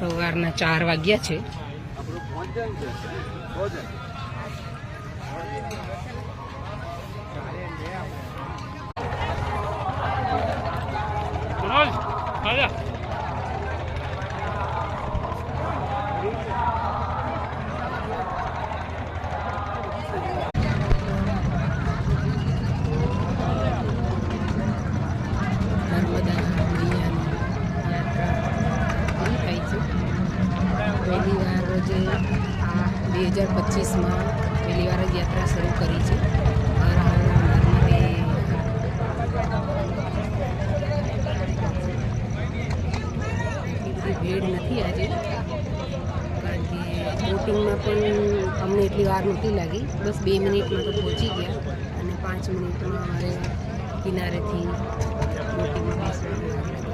સવારના ચાર વાગ્યા છે. જ આ બે હજાર પચીસમાં પહેલી વાર જ યાત્રા શરૂ કરી છે. ભીડ નથી આજે, કારણ કે બોટિંગમાં પણ અમને એટલી વાર નહોતી લાગી. બસ બે મિનિટમાં તો પહોંચી ગયા અને પાંચ મિનિટમાં અમારે કિનારેથી બોટિંગમાં બેસવાનું